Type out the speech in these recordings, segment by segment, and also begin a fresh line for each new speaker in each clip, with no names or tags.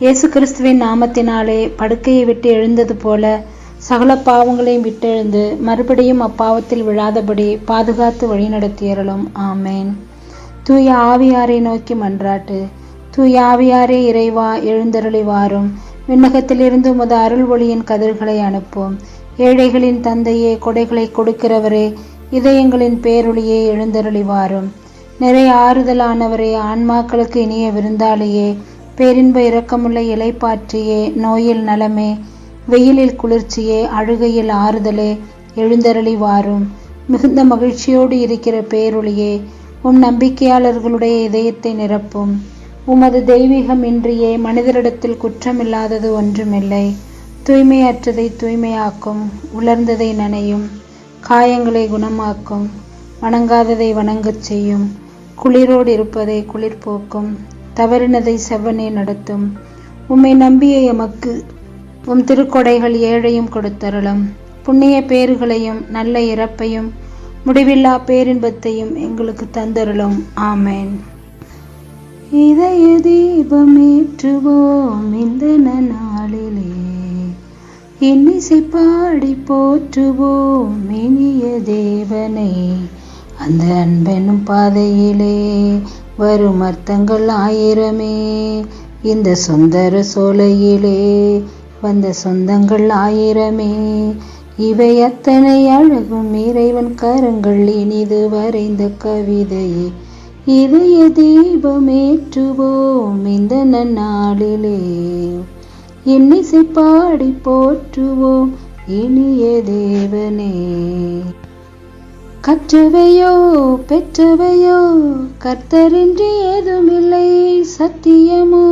இயேசு கிறிஸ்துவின் நாமத்தினாலே படுக்கையை விட்டு எழுந்தது போல சகல பாவங்களையும் விட்டெழுந்து மறுபடியும் அப்பாவத்தில் விழாதபடி பாதுகாத்து வழிநடத்தியறலும் ஆமேன். தூய ஆவியாரை நோக்கி மன்றாட்டு. தூய ஆவியாரே இறைவா எழுந்தருளி வாரும் விண்ணகத்திலிருந்து உமது அருள் ஒளியின் கதிர்களை அனுப்பும். ஏழைகளின் தந்தையே கொடைகளை கொடுக்கிறவரே இதயங்களின் பேரொளியே எழுந்தருளி வாரும் நிறைய ஆறுதலானவரே ஆன்மாக்களுக்கு இனிய விருந்தாளியே பேரின்ப இரக்கமுள்ள இலைப்பாற்றியே நோயில் நலமே வெயிலில் குளிர்ச்சியே அழுகையில் ஆறுதலே எழுந்தருளி வாரும். மிகுந்த மகிழ்ச்சியோடு இருக்கிற பேரொழியே உம் நம்பிக்கையாளர்களுடைய இதயத்தை நிரப்பும். உமது தெய்வீகம் இன்றியே மனிதரிடத்தில் குற்றமில்லாதது ஒன்றுமில்லை. தூய்மையற்றதை தூய்மையாக்கும் உலர்ந்ததை நனையும். காயங்களை குணமாக்கும் வணங்காததை வணங்கச் செய்யும். குளிரோடு இருப்பதை குளிர்போக்கும். தவறினதை செவ்வனே நடத்தும். உம்மை நம்பிய எமக்கு உம் திருக்கொடைகள் ஏழையும் கொடுத்தருளும். புண்ணிய பேறுகளையும் நல்ல இறப்பையும் முடிவில்லா பேரின்பத்தையும் எங்களுக்கு தந்தருளும். ஆமேன். இதய தீபமேற்றுவோம் இந்த நாளிலே இன்னிசை பாடி போற்றுவோம் இனிய தேவனை. அந்த அன்பெனும் பாதையிலே. வரும் அர்த்தங்கள் ஆயிரமே. இந்த சுந்தர சோலையிலே வந்த சொந்தங்கள் ஆயிரமே. இவை அத்தனை அழகும் இறைவன் கரங்கள் இனிது வரைந்த கவிதையே. இதய தீபமேற்றுவோம் இந்த நன்னாளிலே. இன்னிசை பாடி போற்றுவோம் இனிய தேவனே. கற்றவையோ பெற்றவையோ கர்த்தரின்றி ஏதுமில்லை. சத்தியமோ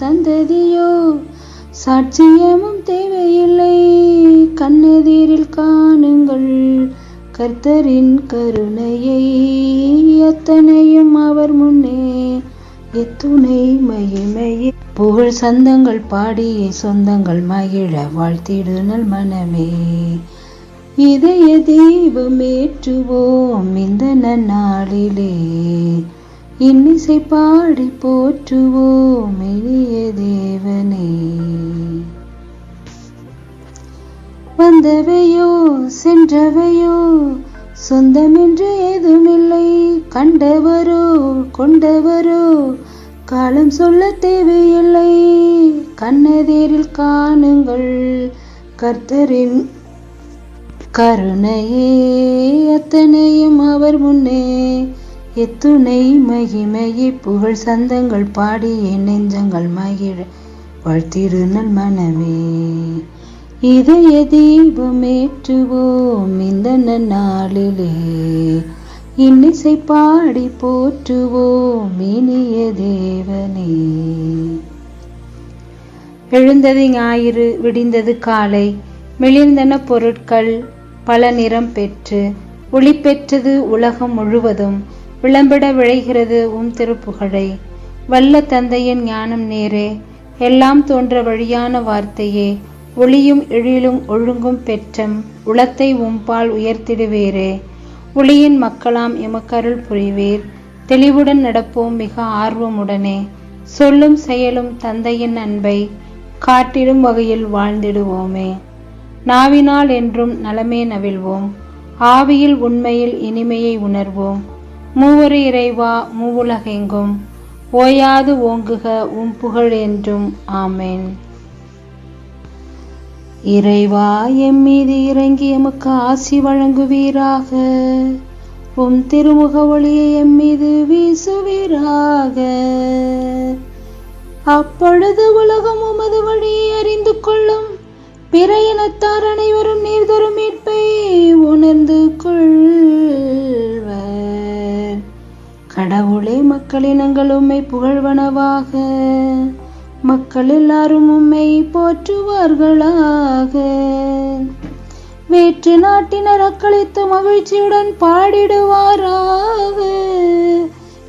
சந்ததியோ சாட்சியமும் தேவையில்லை. கண்ணெதிரில் காணுங்கள். கர்த்தரின் கருணையை அத்தனையும் அவர் முன்னே எத்துணை மகிமையே. புகழ் சந்தங்கள் பாடிய சொந்தங்கள் மகிழ வாழ்த்திடுனல் மனமே. இதய தீபமேற்றுவோம் இந்த நன்னாளிலே. இன்னிசை பாடி போற்றுவோம் இனிய தேவனே. வந்தவையோ சென்றவையோ சொந்தமென்று ஏதுமில்லை கண்டவரோ கொண்டவரோ காலம் சொல்ல தேவையில்லை. கண்ணதேரில் காணுங்கள் கர்த்தரின் கருணையே அத்தனையும் அவர் முன்னே எத்துணை மகிமையை புகழ் சந்தங்கள் பாடிய நெஞ்சங்கள் மகிழ வாழ்த்திருநல் மனமே. இதய தீபமேற்றுவோம் இந்த நன்னாளிலே. இன்னிசை பாடி போற்றுவோம் இனிய தேவனே. எழுந்தது ஞாயிறு விடிந்தது காலை மெளிர்ந்தன பொருட்கள் பல நிறம் பெற்று ஒளி பெற்றது உலகம் முழுவதும் விளம்பிட விழைகிறது உம் திருப்புகழை. வல்ல தந்தையின் ஞானம் நேரே எல்லாம் தோன்ற வழியான வார்த்தையே ஒளியும் எழிலும் ஒழுங்கும் பெற்றம் உளத்தை உம்பால் உயர்த்திடுவேரே. ஒளியின் மக்களாம் எமக்கருள் புரிவீர் தெளிவுடன் நடப்போம் மிக ஆர்வமுடனே. சொல்லும் செயலும் தந்தையின் அன்பை காட்டிடும் வகையில் வாழ்ந்திடுவோமே. நாவினால் என்றும் நலமே நவிழ்வோம். ஆவியில் உண்மையில் இனிமையை உணர்வோம். மூவரு இறைவா மூவுலகெங்கும். ஓயாது ஓங்குக உம் புகழ் என்றும். ஆமேன். இறைவா எம் மீது இறங்கி எமக்கு ஆசி வழங்குவீராக. உம் திருமுக ஒளியை எம் மீது வீசுவீராக. அப்பொழுது உலகம் உமது வழியை அறிந்து கொள்ளும். பிற இனத்தார் அனைவரும் நீர் தரும் மீட்பை உணர்ந்து கொள்வர். கடவுளே மக்களினங்கள் உம்மை புகழ்வனவாக. மக்கள் எல்லாரும் உம்மை போற்றுவார்களாக. வேற்று நாட்டினர் அக்களித்து மகிழ்ச்சியுடன் பாடிடுவாராக.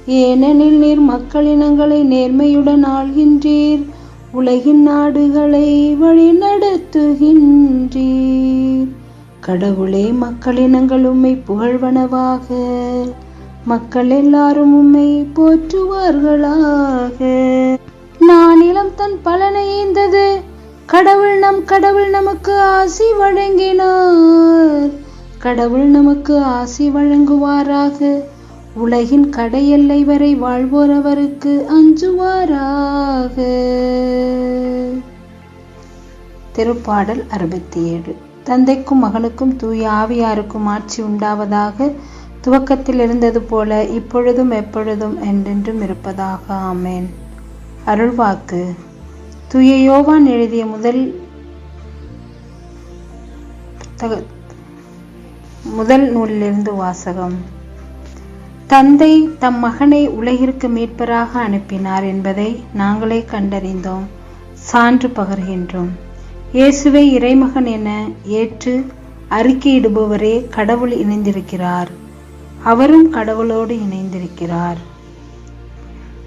ஏனெனில் நீர் மக்களினங்களை நேர்மையுடன் ஆள்கின்றீர். உலகின் நாடுகளை வழிநடத்துகின்றீர் கடவுளே மக்களினங்கள் உம்மை புகழ்வனவாக. மக்கள் எல்லாரும் உம்மை போற்றுவார்களாக. நானிலம் தன் பலனை ஈந்தது. கடவுள் நம் கடவுள் நமக்கு ஆசி வழங்கினார். கடவுள் நமக்கு ஆசி வழங்குவாராக. உலகின் கடையெல்லை வரை வாழ்வோர் அவருக்கு அஞ்சுவாராக. திருப்பாடல் அறுபத்தி ஏழு தந்தைக்கும் மகனுக்கும் தூய ஆவியாருக்கும் ஆட்சி உண்டாவதாக துவக்கத்தில் இருந்தது போல இப்பொழுதும் எப்பொழுதும் என்றென்றும் இருப்பதாக. ஆமேன். அருள்வாக்கு. தூய யோவான் எழுதிய முதல் புத்தக- முதல் நூலிலிருந்து வாசகம். தந்தை தம் மகனை உலகிற்கு மீட்பராக அனுப்பினார் என்பதை நாங்களே கண்டறிந்தோம். சான்று பகர்கின்றோம். இயேசுவை இறைமகன் என ஏற்று அறிக்கையிடுபவரே கடவுள் இணைந்திருக்கிறார். அவரும் கடவுளோடு இணைந்திருக்கிறார்.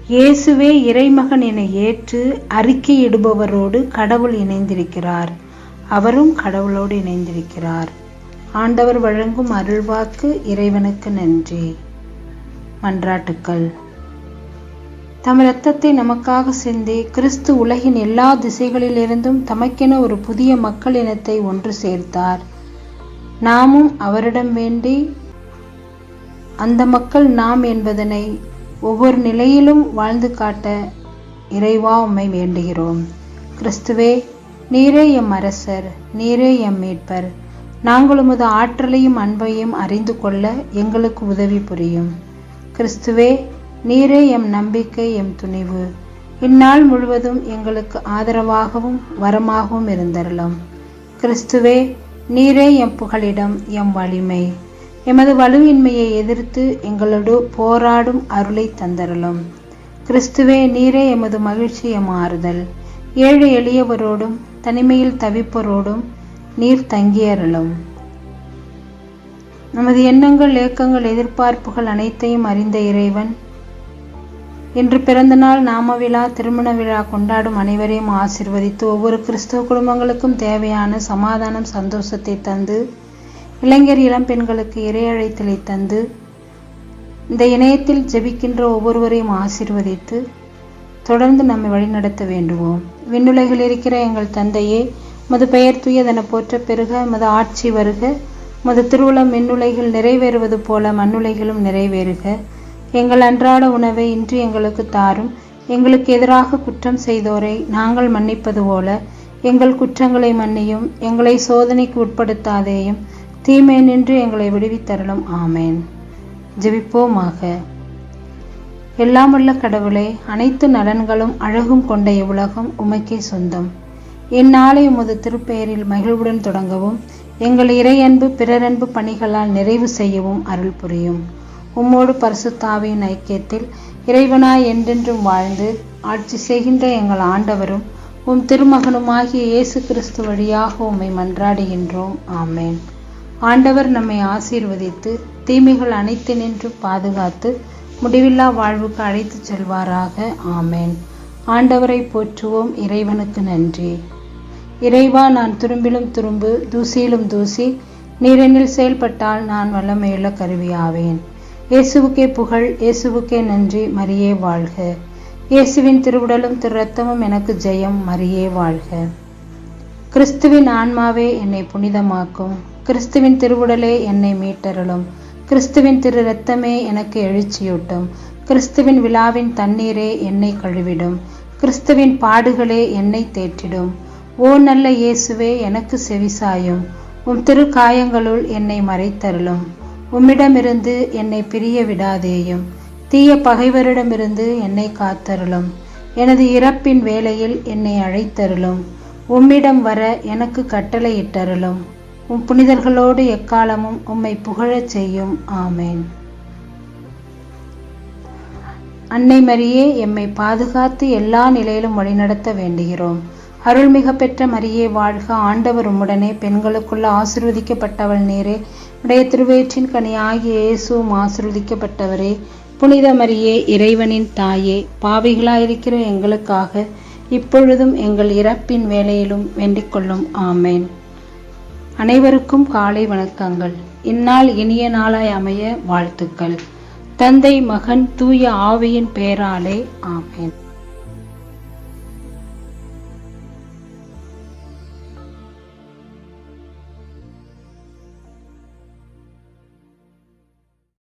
இயேசுவே இறைமகன் என ஏற்று அறிக்கையிடுபவரோடு கடவுள் இணைந்திருக்கிறார். அவரும் கடவுளோடு இணைந்திருக்கிறார். ஆண்டவர் வழங்கும் அருள்வாக்கு இறைவனுக்கு நன்றி. மன்றாட்டுக்கள். தம் இரத்தத்தை நமக்காக சிந்தி கிறிஸ்து உலகின் எல்லா திசைகளிலிருந்தும் தமக்கென ஒரு புதிய மக்கள் இனத்தை ஒன்று சேர்த்தார். நாமும் அவரிடம் வேண்டி அந்த மக்கள் நாம் என்பதனை ஒவ்வொரு நிலையிலும் வாழ்ந்து காட்ட இறைவா உம்மை வேண்டுகிறோம். கிறிஸ்துவே நீரே எம் அரசர் நீரே எம் மீட்பர். நாங்கள் உமது ஆற்றலையும் அன்பையும் அறிந்து கொள்ள எங்களுக்கு உதவி புரியும். கிறிஸ்துவே நீரே எம் நம்பிக்கை எம் துணிவு. இந்நாள் முழுவதும் எங்களுக்கு ஆதரவாகவும் வரமாகவும் இருந்தருளும். கிறிஸ்துவே நீரே எம் புகழிடம் எம் வலிமை. எமது வலுவின்மையை எதிர்த்து எங்களோடு போராடும் அருளை தந்தருளும். கிறிஸ்துவே நீரே எமது மகிழ்ச்சி எம் ஆறுதல் ஏழை எளியவரோடும் தனிமையில் தவிப்பரோடும் நீர் தங்கியருளும். நமது எண்ணங்கள் ஏக்கங்கள் எதிர்பார்ப்புகள் அனைத்தையும் அறிந்த இறைவன். இன்று பிறந்த நாள் நாம விழா திருமண விழா கொண்டாடும் அனைவரையும் ஆசிர்வதித்து ஒவ்வொரு கிறிஸ்தவ குடும்பங்களுக்கும் தேவையான சமாதானம் சந்தோஷத்தை தந்து இளைஞர் இளம் பெண்களுக்கு இறையழைத்தலை தந்து இந்த இணையத்தில் ஜெபிக்கின்ற ஒவ்வொருவரையும் ஆசிர்வதித்து தொடர்ந்து நம்மை வழிநடத்த வேண்டுவோம். விண்ணுலகில் இருக்கிற எங்கள் தந்தையே மது பெயர் தூயதென போற்ற பெருக மது ஆட்சி வருக. மது திருவிழா மின்னுலைகள் நிறைவேறுவது போல மண்ணுலைகளும் நிறைவேறுக. எங்கள் அன்றாட உணவை இன்று எங்களுக்கு தாரும். எங்களுக்கு எதிராக குற்றம் செய்தோரை நாங்கள் மன்னிப்பது போல. எங்கள் குற்றங்களை மன்னியும். எங்களை சோதனைக்கு உட்படுத்தாதேயும். தீமை நின்று எங்களை விடுவித்தரலும் ஆமேன். ஜெபிப்போமாக. எல்லாமுள்ள கடவுளே அனைத்து நலன்களும் அழகும் கொண்ட இவ்வுலகம் உமைக்கே சொந்தம். இந்நாளை உமது திருப்பெயரில் மகிழ்வுடன் தொடங்கவும். எங்கள் இறையன்பு பிறரன்பு பணிகளால் நிறைவு செய்யவும் அருள் புரியும். உம்மோடு பரிசுத்தாவியின் ஐக்கியத்தில் இறைவனாய் என்றென்றும் வாழ்ந்து ஆட்சி செய்கின்ற எங்கள் ஆண்டவரும் உம் திருமகனுமாகிய இயேசு கிறிஸ்து வழியாக உம்மை மன்றாடுகின்றோம். ஆமேன். ஆண்டவர் நம்மை ஆசீர்வதித்து தீமைகள் அனைத்தினின்றும் பாதுகாத்து முடிவில்லா வாழ்வுக்கு அழைத்துச் செல்வாராக. ஆமேன். ஆண்டவரை போற்றுவோம். இறைவனுக்கு நன்றி. இறைவா நான் துரும்பிலும் துரும்பு தூசியிலும் தூசி நீரெனில் செயல்பட்டால் நான் வல்லமையுள்ள கருவியாவேன். இயேசுவுக்கே புகழ் இயேசுவுக்கே நன்றி மரியே வாழ்க. இயேசுவின் திருவுடலும் திரு ரத்தமும் எனக்கு ஜெயம் மரியே வாழ்க. கிறிஸ்துவின் ஆன்மாவே என்னை புனிதமாக்கும். கிறிஸ்துவின் திருவுடலே என்னை மீட்டருளும். கிறிஸ்துவின் திரு ரத்தமே எனக்கு எழுச்சியூட்டும். கிறிஸ்துவின் விழாவின் தண்ணீரே என்னை கழுவிடும். கிறிஸ்துவின் பாடுகளே என்னை தேற்றிடும். ஓ நல்ல இயேசுவே எனக்கு செவிசாயும் உம் திரு காயங்களுள் என்னை மறைத்தருளும். உம்மிடமிருந்து என்னை பிரிய விடாதேயும். தீய பகைவரிடமிருந்து என்னை காத்தருளும். எனது இறப்பின் வேளையில் என்னை அழைத்தருளும். உம்மிடம் வர எனக்கு கட்டளையிட்டருளும். உம் புனிதர்களோடு எக்காலமும் உம்மை புகழச் செய்யும். ஆமேன். அன்னை மரியே எம்மை பாதுகாத்து எல்லா நிலையிலும் வழிநடத்த வேண்டுகிறோம். அருள்மிக பெற்ற மரியே வாழ்க. ஆண்டவர் உம்முடனே பெண்களுக்குள்ள ஆசிர்வதிக்கப்பட்டவள் நேரே. உடைய திருவேற்றின் கனியாகிய இயேசுவும் ஆசிர்வதிக்கப்பட்டவரே. புனித மரியே இறைவனின் தாயே பாவிகளாயிருக்கிற எங்களுக்காக இப்பொழுதும் எங்கள் இறப்பின் வேலையிலும் வேண்டிக் கொள்ளும். ஆமேன். அனைவருக்கும் காலை வணக்கங்கள். இந்நாள் இனிய நாளாய் அமைய வாழ்த்துக்கள். தந்தை மகன் தூய ஆவியின் பெயராலே ஆமேன்.